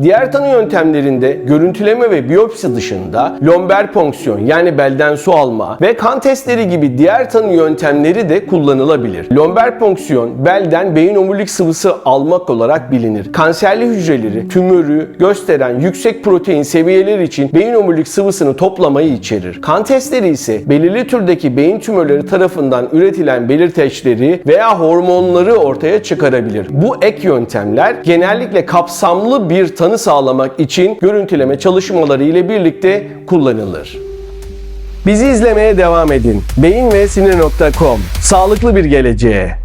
Diğer tanı yöntemlerinde görüntüleme ve biyopsi dışında lomber ponksiyon yani belden su alma ve kan testleri gibi diğer tanı yöntemleri de kullanılabilir. Lomber ponksiyon belden beyin omurilik sıvısı almak olarak bilinir. Kanserli hücreleri, tümörü gösteren yüksek protein seviyeleri için beyin omurilik sıvısını toplamayı içerir. Kan testleri ise belirli türdeki beyin tümörleri tarafından üretilen belirteçleri veya hormonları ortaya çıkarabilir. Bu ek yöntemler genellikle kapsamlı bir tanı sağlamak için görüntüleme çalışmaları ile birlikte kullanılır. Bizi izlemeye devam edin. Beyin ve sinir.com Sağlıklı bir geleceğe.